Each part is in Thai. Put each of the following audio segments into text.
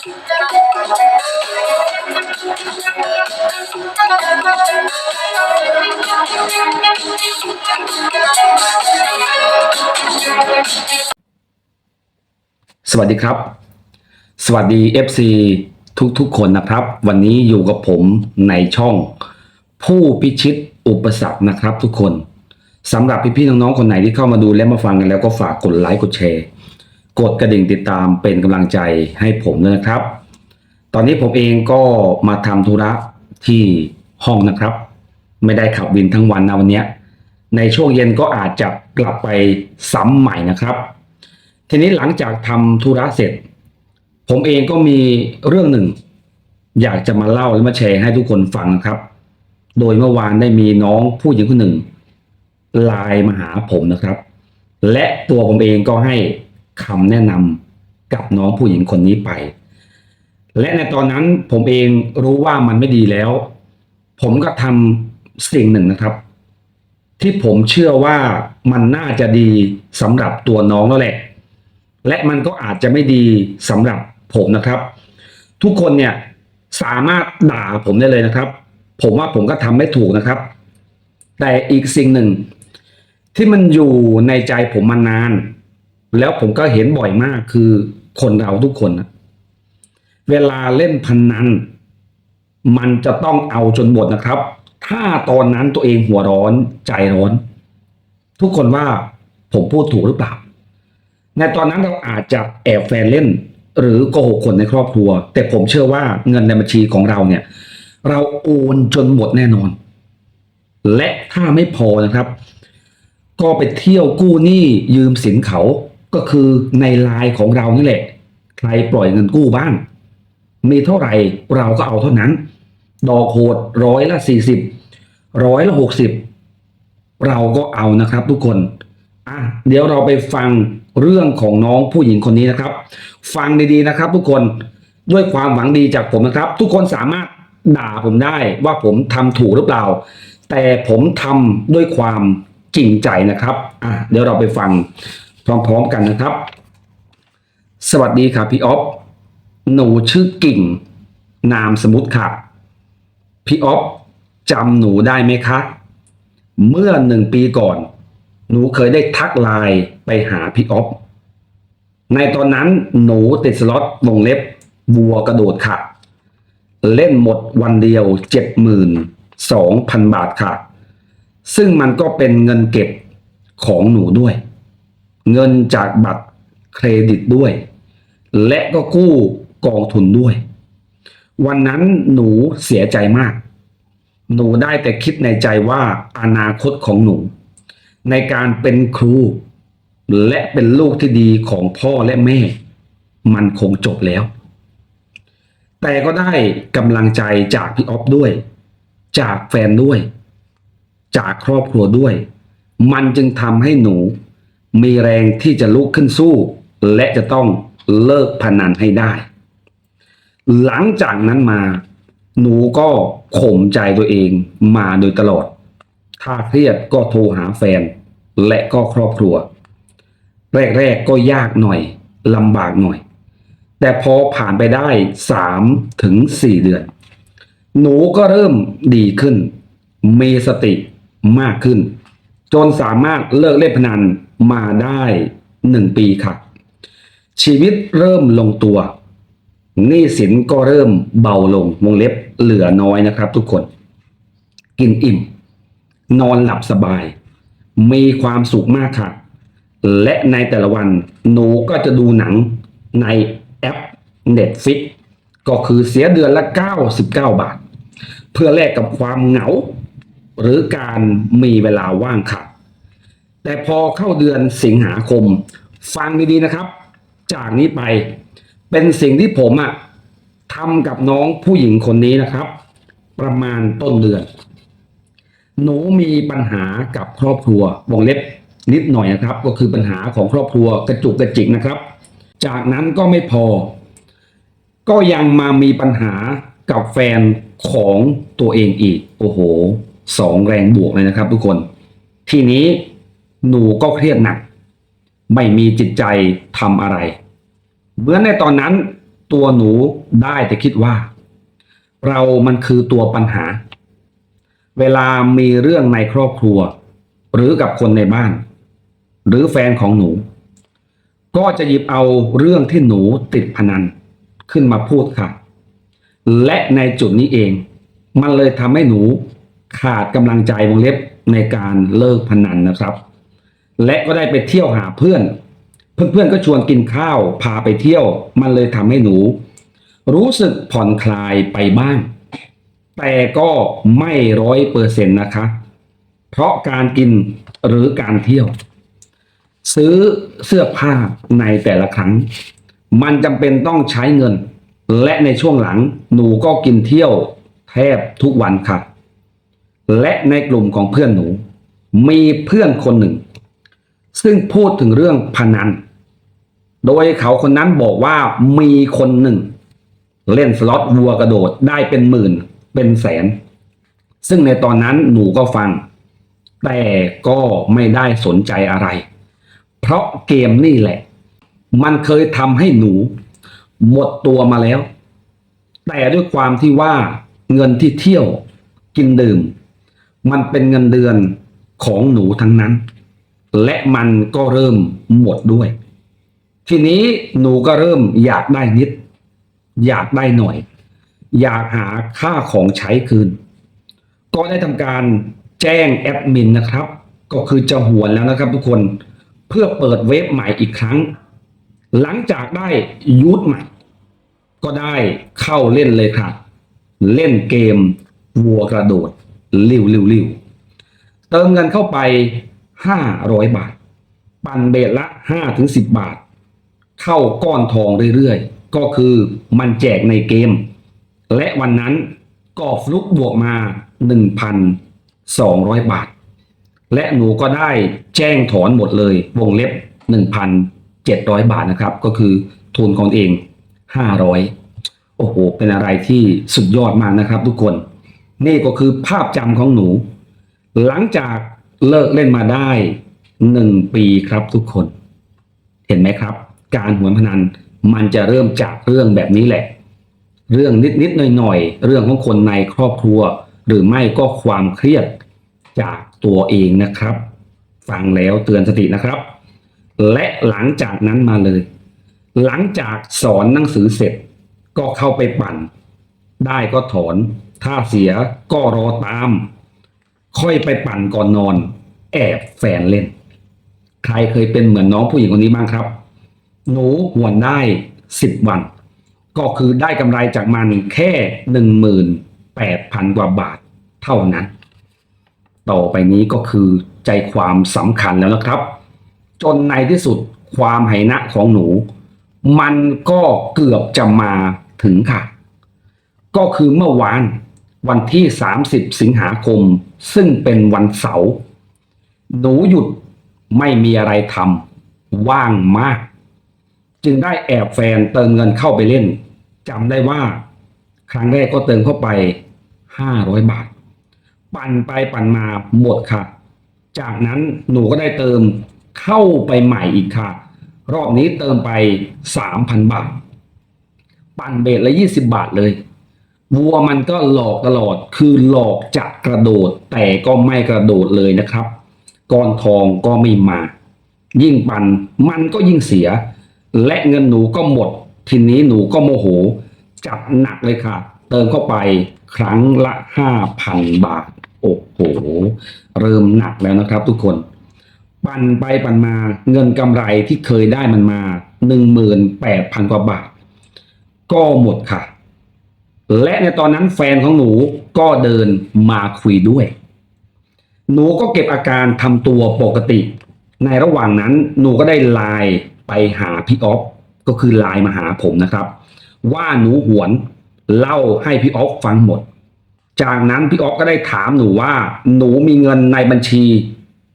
สวัสดีครับ สวัสดี FC ทุกๆคนนะครับ วันนี้อยู่กับผมในช่อง ผู้พิชิตอุปสรรคนะครับทุกคนสำหรับพี่ๆน้องๆคนไหนที่เข้ามาดูและมาฟังกันแล้วก็ฝากกดไลค์กดแชร์ กดกระดิ่งติดตามเป็นกำลังใจให้ผมด้วยนะครับ ตอนนี้ผมเองก็มาทำธุระที่ห้องนะครับ ไม่ได้ขับวินทั้งวันนะวันนี้ในช่วงเย็นก็อาจจะกลับไปซ้ำใหม่นะครับ ทีนี้หลังจากทำธุระเสร็จ ผมเองก็มีเรื่องหนึ่ง อยากจะมาเล่าและมาแชร์ให้ทุกคนฟังนะครับ โดยเมื่อวานได้มีน้องผู้หญิงคนหนึ่งไลน์มาหาผมนะครับ และตัวผมเองก็ให้ คำแนะนำกับน้องผู้หญิงคนนี้ไป และในตอนนั้นผมเองรู้ว่ามันไม่ดีแล้ว ผมก็ทำสิ่งหนึ่งนะครับ ที่ผมเชื่อว่ามันน่าจะดีสำหรับตัวน้องแล้วแหละ และมันก็อาจจะไม่ดีสำหรับผมนะครับ ทุกคนเนี่ยสามารถด่าผมได้เลยนะครับ ผมว่าผมก็ทำไม่ถูกนะครับ แต่อีกสิ่งหนึ่งที่มันอยู่ในใจผมมานาน แล้วผมก็เห็นบ่อยมากคือคนเราทุกคนนะเวลาเล่นพนนัน มันจะต้องเอาจนหมดนะครับ ถ้าตอนนั้นตัวเองหัวร้อนใจร้อน ทุกคนว่าผมพูดถูกหรือเปล่า ในตอนนั้นเราอาจจะแอบแฟนเล่น หรือโกหกคนในครอบครัว แต่ผมเชื่อว่าเงินในบัญชีของเราเนี่ย เราโอนจนหมดแน่นอน และถ้าไม่พอนะครับ ก็ไปเที่ยวกู้หนี้ยืมสินเขา ก็คือในไลน์ของเรานี่แหละ ใครปล่อยเงินกู้บ้าง มีเท่าไหร่เราก็เอาเท่านั้น ดอกโหดร้อยละสี่สิบร้อยละหกสิบเราก็เอานะครับทุกคนอะเดี๋ยวเราไปฟังเรื่องของน้องผู้หญิงคนนี้นะครับ ฟังดีๆนะครับ ทุกคนด้วยความหวังดีจากผมนะครับ ทุกคนสามารถด่าผมได้ว่าผมทำถูกหรือเปล่า แต่ผมทำด้วยความจริงใจนะครับอะเดี๋ยวเราไปฟัง พร้อมๆกันนะครับ สวัสดีครับพี่ออฟหนูชื่อกิ่ง นามสมมติค่ะ พี่ออฟจำหนูได้ไหมคะ เมื่อหนึ่งปีก่อน หนูเคยได้ทักไลน์ไปหาพี่ออฟในตอนนั้นหนูติดสล็อตวงเล็บวัวกระโดดค่ะ เล่นหมดวันเดียวเจ็ดหมื่นสองพันบาทค่ะ ซึ่งมันก็เป็นเงินเก็บของหนูด้วย เงินจากบัตรเครดิตด้วย และก็กู้กองทุนด้วย วันนั้นหนูเสียใจมาก หนูได้แต่คิดในใจว่าอนาคตของหนู ในการเป็นครู และเป็นลูกที่ดีของพ่อและแม่ มันคงจบแล้ว แต่ก็ได้กำลังใจจากพี่ออฟด้วย จากแฟนด้วย จากครอบครัวด้วย มันจึงทำให้หนู มีแรงที่จะลุกขึ้นสู้ และจะต้องเลิกพนันให้ได้ หลังจากนั้นมา หนูก็ข่มใจตัวเองมาโดยตลอด ถ้าเครียดก็โทรหาแฟน และก็ครอบครัว แรกๆก็ยากหน่อยลำบากหน่อย แต่พอผ่านไปได้สามถึงสี่เดือน หนูก็เริ่มดีขึ้น มีสติมากขึ้น จนสามารถเลิกเล่นพนัน มาได้หนึ่งปีค่ะ ชีวิตเริ่มลงตัวหนี้สินก็เริ่มเบาลงวงเล็บเหลือน้อยนะครับ ทุกคน กินอิ่ม นอนหลับสบาย มีความสุขมากค่ะ และในแต่ละวันหนูก็จะดูหนังในแอป Netflix ก็คือเสียเดือนละ 99 บาท เพื่อแลกกับความเหงา หรือการมีเวลาว่างค่ะ แต่พอเข้าเดือนสิงหาคม ฟังดีๆนะครับ จากนี้ไปเป็นสิ่งที่ผมอะทำกับน้องผู้หญิงคนนี้นะครับ ประมาณต้นเดือน หนูมีปัญหากับครอบครัววงเล็บนิดหน่อยนะครับ ก็คือปัญหาของครอบครัวกระจุกกระจิกนะครับ จากนั้นก็ไม่พอ ก็ยังมามีปัญหากับแฟนของตัวเองอีก โอ้โหสองแรงบวกเลยนะครับ ทุกคน ทีนี้ หนูก็เครียดหนัก ไม่มีจิตใจทำอะไร เหมือนในตอนนั้น ตัวหนูได้แต่คิดว่า เรามันคือตัวปัญหา เวลามีเรื่องในครอบครัว หรือกับคนในบ้าน หรือแฟนของหนู ก็จะหยิบเอาเรื่องที่หนูติดพนันขึ้นมาพูดค่ะ และในจุดนี้เอง มันเลยทำให้หนูขาดกำลังใจวงเล็บในการเลิกพนันนะครับ และก็ได้ไปเที่ยวหาเพื่อน เพื่อนๆก็ชวนกินข้าว พาไปเที่ยว มันเลยทำให้หนู รู้สึกผ่อนคลายไปบ้าง แต่ก็ไม่ร้อยเปอร์เซ็นต์นะคะ เพราะการกินหรือการเที่ยว ซื้อเสื้อผ้าในแต่ละครั้ง มันจำเป็นต้องใช้เงิน และในช่วงหลังหนูก็กินเที่ยวแทบทุกวันค่ะ และในกลุ่มของเพื่อนหนู มีเพื่อนคนหนึ่ง ซึ่งพูดถึงเรื่องพนัน โดยเขาคนนั้นบอกว่ามีคนหนึ่ง เล่นสล็อตวัวกระโดดได้เป็นหมื่นเป็นแสน ซึ่งในตอนนั้นหนูก็ฟัง แต่ก็ไม่ได้สนใจอะไร เพราะเกมนี่แหละ มันเคยทำให้หนู หมดตัวมาแล้ว แต่ด้วยความที่ว่าเงินที่เที่ยวกินดื่ม มันเป็นเงินเดือนของหนูทั้งนั้น และมันก็เริ่มหมดด้วย ทีนี้หนูก็เริ่มอยากได้นิด อยากได้หน่อย อยากหาค่าของใช้คืน ก็ได้ทำการแจ้งแอดมินนะครับ ก็คือจะหวนแล้วนะครับทุกคนเพื่อเปิดเว็บใหม่อีกครั้ง หลังจากได้ยูทใหม่ ก็ได้เข้าเล่นเลยครับ เล่นเกมวัวกระโดดริ้วริ้วริ้วเติมเงินเข้าไป 500บาท ปั่นเบทละ5-10บบาท เข้าก้อนทองเรื่อยๆ ก็คือมันแจกในเกม และวันนั้นก็ฟลุกบวกมา1,200บาท และหนูก็ได้แจ้งถอนหมดเลยวงเล็บ1,700บาทนะครับ ก็คือทุนของตัวเอง500โอ้โห เป็นอะไรที่สุดยอดมากนะครับทุกคน นี่ก็คือภาพจำของหนู หลังจาก เลิกเล่นมาได้หนึ่งปีครับทุกคน เห็นไหมครับ การหวยพนันมันจะเริ่มจากเรื่องแบบนี้แหละ เรื่องนิดๆหน่อยๆเรื่องของคนในครอบครัว หรือไม่ก็ความเครียดจากตัวเองนะครับ ฟังแล้วเตือนสตินะครับ และหลังจากนั้นมาเลย หลังจากสอนหนังสือเสร็จ ก็เข้าไปปั่น ได้ก็ถอน ถ้าเสียก็รอตาม ค่อยไปปั่นก่อนนอน แอบแฟนเล่น ใครเคยเป็นเหมือนน้องผู้หญิงคนนี้บ้างครับ หนูหวนได้สิบวัน ก็คือได้กำไรจากมันแค่หนึ่งหมื่นแปดพันกว่าบาทเท่านั้น ต่อไปนี้ก็คือใจความสำคัญแล้วนะครับ จนในที่สุดความไหนะของหนู มันก็เกือบจะมาถึงค่ะ ก็คือเมื่อวาน วันที่ 30 สิงหาคม ซึ่งเป็นวันเสาร์หนูหยุดไม่มีอะไรทำว่างมาก จึงได้แอบแฟนเติมเงินเข้าไปเล่นจำได้ว่า ครั้งแรกก็เติมเข้าไป 500 บาท ปั่นไปปั่นมาหมดค่ะ จากนั้นหนูก็ได้เติมเข้าไปใหม่อีกค่ะ รอบนี้เติมไป 3,000 บาท ปั่นเบสละ 20 บาทเลย วัวมันก็หลอกตลอด คือหลอกจะกระโดด แต่ก็ไม่กระโดดเลยนะครับ ก้อนทองก็ไม่มา ยิ่งปั่นมันก็ยิ่งเสีย และเงินหนูก็หมด ทีนี้หนูก็โมโห จัดหนักเลยค่ะ เติมเข้าไปครั้งละห้าพันบาท โอ้โห เริ่มหนักแล้วนะครับทุกคน ปั่นไปปั่นมาเงินกำไรที่เคยได้มันมาหนึ่งหมื่นแปดพันกว่าบาท ก็หมดค่ะ และในตอนนั้นแฟนของหนูก็เดินมาคุยด้วย หนูก็เก็บอาการทำตัวปกติ ในระหว่างนั้นหนูก็ได้ไลน์ไปหาพี่ออฟก็คือไลน์มาหาผมนะครับ ว่าหนูหวนเล่าให้พี่ออฟฟังหมด จากนั้นพี่ออฟก็ได้ถามหนูว่า หนูมีเงินในบัญชี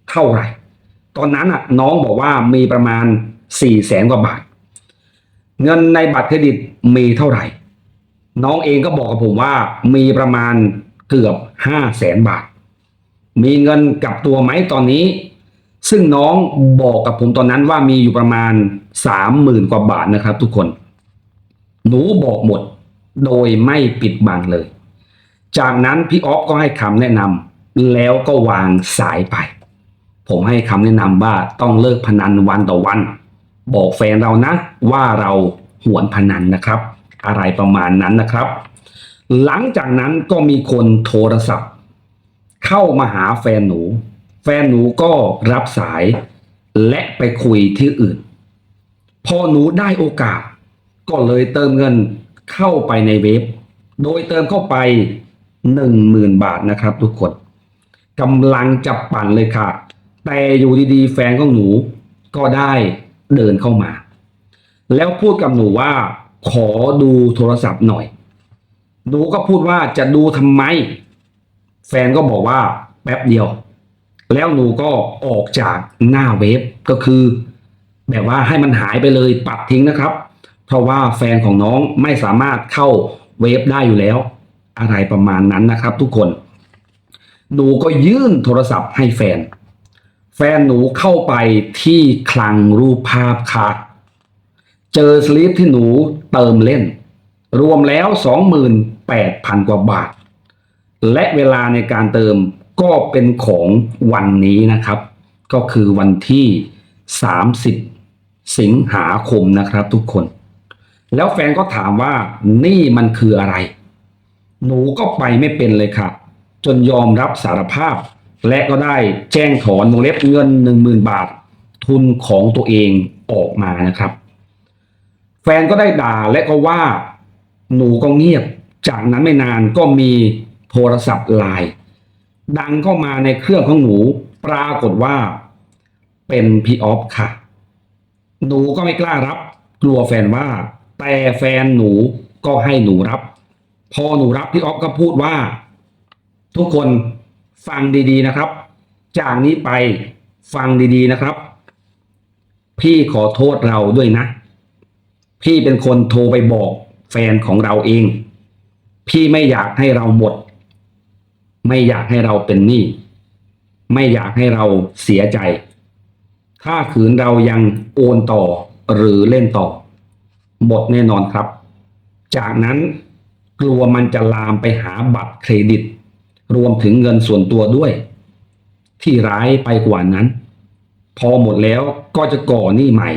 เท่าไหร่ ตอนนั้นอะน้องบอกว่ามีประมาณสี่แสนกว่าบาท เงินในบัตรเครดิตมีเท่าไหร่ น้องเองก็บอกกับผมว่ามีประมาณเกือบห้าแสนบาท มีเงินกับตัวไหมตอนนี้ ซึ่งน้องบอกกับผมตอนนั้นว่ามีอยู่ประมาณสามหมื่นกว่าบาทนะครับ ทุกคน หนูบอกหมดโดยไม่ปิดบังเลย จากนั้นพี่ออฟก็ให้คำแนะนำแล้วก็วางสายไป ผมให้คำแนะนำว่าต้องเลิกพนันวันต่อวัน บอกแฟนเรานะว่าเราหวนพนันนะครับ อะไรประมาณนั้นนะครับ หลังจากนั้นก็มีคนโทรศัพท์ เข้ามาหาแฟนหนู แฟนหนูก็รับสายและไปคุยที่อื่น พอหนูได้โอกาส ก็เลยเติมเงินเข้าไปในเว็บ โดยเติมเข้าไปหนึ่งหมื่นบาทนะครับ ทุกคนกำลังจะปั่นเลยค่ะ แต่อยู่ดีๆ แฟนของหนูก็ได้เดินเข้ามา แล้วพูดกับหนูว่า ขอดูโทรศัพท์หน่อยหนูก็พูดว่าจะดูทำไม แฟนก็บอกว่าแป๊บเดียว แล้วหนูก็ออกจากหน้าเว็บก็คือ แบบว่าให้มันหายไปเลยปัดทิ้งนะครับ เพราะว่าแฟนของน้องไม่สามารถเข้าเว็บได้อยู่แล้ว อะไรประมาณนั้นนะครับ ทุกคน หนูก็ยื่นโทรศัพท์ให้แฟน แฟนหนูเข้าไปที่คลังรูปภาพค่ะ เจอสลิปที่หนูเติมเล่น รวมแล้ว 28,000 กว่าบาท และเวลาในการเติมก็เป็นของวันนี้นะครับ ก็คือวันที่ 30 สิงหาคมนะครับทุกคน แล้วแฟนก็ถามว่านี่มันคืออะไร หนูก็ไปไม่เป็นเลยค่ะ จนยอมรับสารภาพ และก็ได้แจ้งถอนวงเล็บเงิน 10,000 บาท ทุนของตัวเองออกมานะครับ แฟนก็ได้ด่าและก็ว่าหนูก็เงียบ จากนั้นไม่นานก็มีโทรศัพท์ไลน์ดังเข้ามาในเครื่องของหนูปรากฏว่า เป็นพี่ออฟค่ะ หนูก็ไม่กล้ารับ กลัวแฟนว่า แต่แฟนหนูก็ให้หนูรับ พอหนูรับพี่ออฟก็พูดว่า ทุกคนฟังดีๆนะครับ จากนี้ไปฟังดีๆนะครับ พี่ขอโทษเราด้วยนะ พี่เป็นคนโทรไปบอกแฟนของเราเอง พี่ไม่อยากให้เราหมด ไม่อยากให้เราเป็นหนี้ไม่อยากให้เราเสียใจ ถ้าขืนเรายังโอนต่อหรือเล่นต่อ หมดแน่นอนครับ จากนั้นกลัวมันจะลามไปหาบัตรเครดิต รวมถึงเงินส่วนตัวด้วย ที่ร้ายไปกว่านั้น พอหมดแล้วก็จะก่อหนี้ใหม่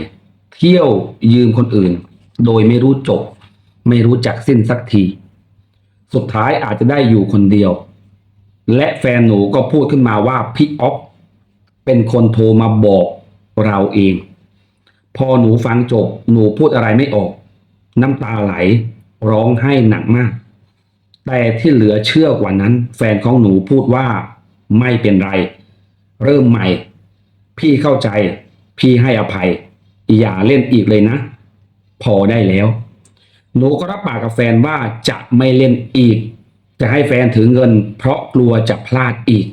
เที่ยวยืมคนอื่น โดยไม่รู้จบ ไม่รู้จักสิ้นสักที สุดท้ายอาจจะได้อยู่คนเดียว และแฟนหนูก็พูดขึ้นมาว่าพี่ออฟเป็นคนโทรมาบอกเราเอง พอหนูฟังจบหนูพูดอะไรไม่ออก น้ำตาไหลร้องไห้หนักมาก แต่ที่เหลือเชื่อกว่านั้น แฟนของหนูพูดว่าไม่เป็นไร เริ่มใหม่ พี่เข้าใจ พี่ให้อภัย อย่าเล่นอีกเลยนะ พอได้แล้ว หนูก็รับปากกับแฟนว่าจะไม่เล่นอีก จะให้แฟนถือเงิน เพราะกลัวจะพลาดอีก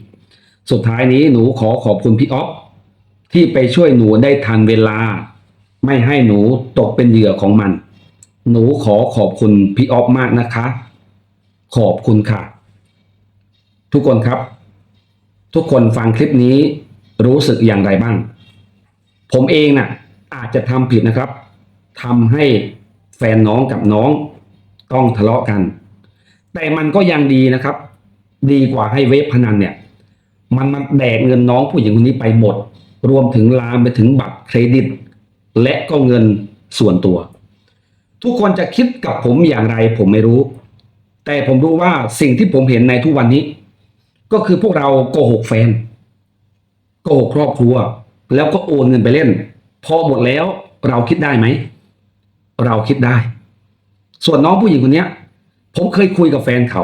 สุดท้ายนี้หนูขอขอบคุณพี่อ๊อฟที่ไปช่วยหนูได้ทันเวลา ไม่ให้หนูตกเป็นเหยื่อของมัน หนูขอขอบคุณพี่อ๊อฟมากนะคะ ขอบคุณค่ะ ทุกคนครับ ทุกคนฟังคลิปนี้รู้สึกอย่างไรบ้าง ผมเองน่ะอาจจะทำผิดนะครับ ทำให้แฟนน้องกับน้องต้องทะเลาะกัน แต่มันก็ยังดีนะครับ ดีกว่าให้เว็บพนันเนี่ย มันมาแดกเงินน้องผู้หญิงคนนี้ไปหมด รวมถึงลามไปถึงบัตรเครดิต และก็เงินส่วนตัว ทุกคนจะคิดกับผมอย่างไรผมไม่รู้ แต่ผมรู้ว่าสิ่งที่ผมเห็นในทุกวันนี้ ก็คือพวกเราโกหกแฟนโกหกครอบครัว แล้วก็โอนเงินไปเล่น พอหมดแล้วเราคิดได้ไหม เราคิดได้ ส่วนน้องผู้หญิงคนนี้ผมเคยคุยกับแฟนเขา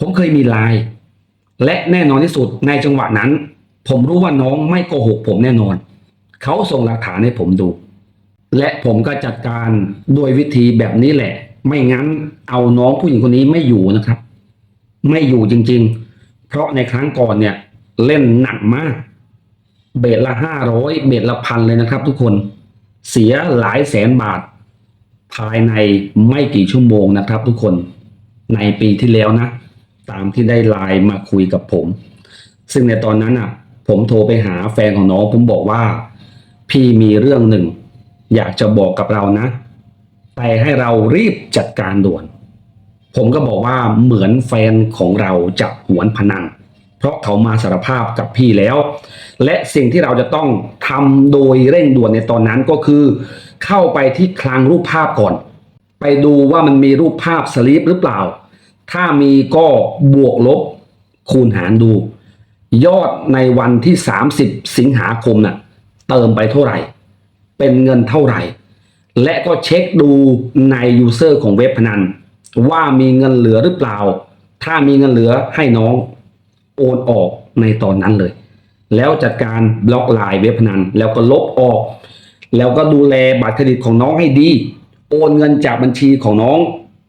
ผมเคยมีไลน์และแน่นอนที่สุดในจังหวะนั้น ผมรู้ว่าน้องไม่โกหกผมแน่นอน เขาส่งหลักฐานให้ผมดู และผมก็จัดการด้วยวิธีแบบนี้แหละ ไม่งั้นเอาน้องผู้หญิงคนนี้ไม่อยู่นะครับ ไม่อยู่จริง ๆ เพราะในครั้งก่อนเนี่ยเล่นหนักมาก เบทละห้าร้อยเบทละพันเลยนะครับทุกคน เสียหลายแสนบาท ภายในไม่กี่ชั่วโมงนะครับ ทุกคนในปีที่แล้วนะ ตามที่ได้ไลน์มาคุยกับผม ซึ่งในตอนนั้นอะ ผมโทรไปหาแฟนของน้องผมบอกว่า พี่มีเรื่องหนึ่ง อยากจะบอกกับเรานะแต่ให้เรารีบจัดการด่วน ผมก็บอกว่าเหมือนแฟนของเราจะหวนพนันเพราะเขามาสารภาพกับพี่แล้ว และสิ่งที่เราจะต้องทำโดยเร่งด่วนในตอนนั้นก็คือ เข้าไปที่คลังรูปภาพก่อน ไปดูว่ามันมีรูปภาพสลีปหรือเปล่า ถ้ามีก็บวกลบคูณหารดู ยอดในวันที่ 30 สิงหาคมน่ะเติมไปเท่าไหร่ เป็นเงินเท่าไหร่ และก็เช็คดูในยูเซอร์ของเว็บพนัน ว่ามีเงินเหลือหรือเปล่า ถ้ามีเงินเหลือให้น้องโอนออกในตอนนั้นเลย แล้วจัดการบล็อกไลน์เว็บพนัน แล้วก็ลบออก แล้วก็ดูแลบัตรเครดิตของน้องให้ดี โอนเงินจากบัญชีของน้อง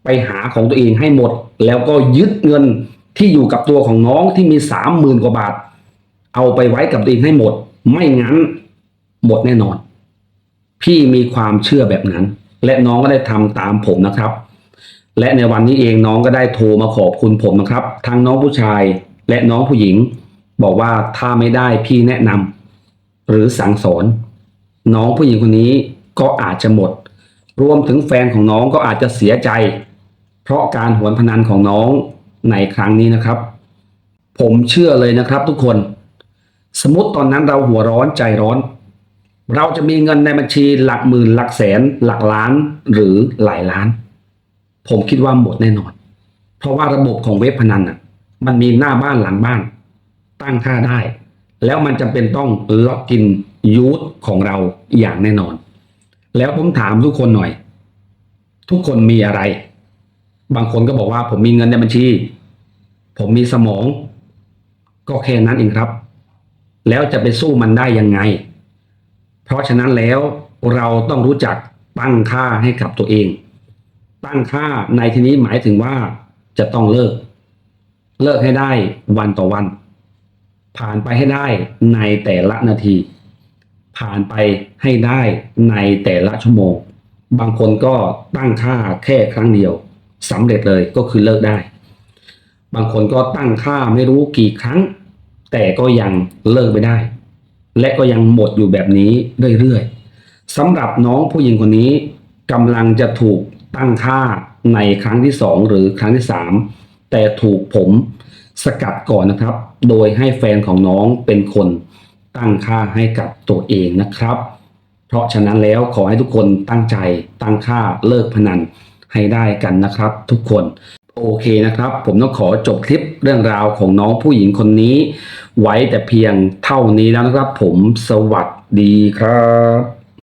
ไปหาของตัวเองให้หมด แล้วก็ยึดเงินที่อยู่กับตัวของน้องที่มีสามหมื่นกว่าบาท เอาไปไว้กับตัวเองให้หมด ไม่งั้นหมดแน่นอน พี่มีความเชื่อแบบนั้น และน้องก็ได้ทำตามผมนะครับ และในวันนี้เองน้องก็ได้โทรมาขอบคุณผมนะครับ ทั้งน้องผู้ชายและน้องผู้หญิง บอกว่าถ้าไม่ได้พี่แนะนำหรือสั่งสอน น้องผู้หญิงคนนี้ก็อาจจะหมด รวมถึงแฟนของน้องก็อาจจะเสียใจ เพราะการหวนพนันของน้องในครั้งนี้นะครับ ผมเชื่อเลยนะครับทุกคน สมมติตอนนั้นเราหัวร้อนใจร้อน เราจะมีเงินในบัญชีหลักหมื่นหลักแสน หลักล้านหรือหลายล้าน ผมคิดว่าหมดแน่นอน เพราะว่าระบบของเว็บพนันอะ มันมีหน้าบ้านหลังบ้าน ตั้งค่าได้ แล้วมันจำเป็นต้องล็อกอินยูทของเราอย่างแน่นอน แล้วผมถามทุกคนหน่อย ทุกคนมีอะไร บางคนก็บอกว่าผมมีเงินในบัญชี ผมมีสมอง ก็แค่นั้นเองครับ แล้วจะไปสู้มันได้ยังไง เพราะฉะนั้นแล้วเราต้องรู้จักตั้งค่าให้กับตัวเอง ตั้งค่าในที่นี้หมายถึงว่าจะต้องเลิก เลิกให้ได้วันต่อวัน ผ่านไปให้ได้ในแต่ละนาที ผ่านไปให้ได้ในแต่ละชั่วโมง บางคนก็ตั้งค่าแค่ครั้งเดียวสำเร็จเลยก็คือเลิกได้ บางคนก็ตั้งค่าไม่รู้กี่ครั้ง แต่ก็ยังเลิกไม่ได้ และก็ยังหมดอยู่แบบนี้เรื่อยๆสำหรับน้องผู้หญิงคนนี้กำลังจะถูกตั้งค่าในครั้งที่สองหรือครั้งที่สามแต่ถูกผม สกัดก่อนนะครับ โดยให้แฟนของน้องเป็นคนตั้งค่าให้กับตัวเองนะครับ เพราะฉะนั้นแล้วขอให้ทุกคนตั้งใจตั้งค่าเลิกพนันให้ได้กันนะครับ ทุกคนโอเคนะครับ ผมต้องขอจบคลิปเรื่องราวของน้องผู้หญิงคนนี้ ไว้แต่เพียงเท่านี้แล้วนะครับ ผมสวัสดีครับ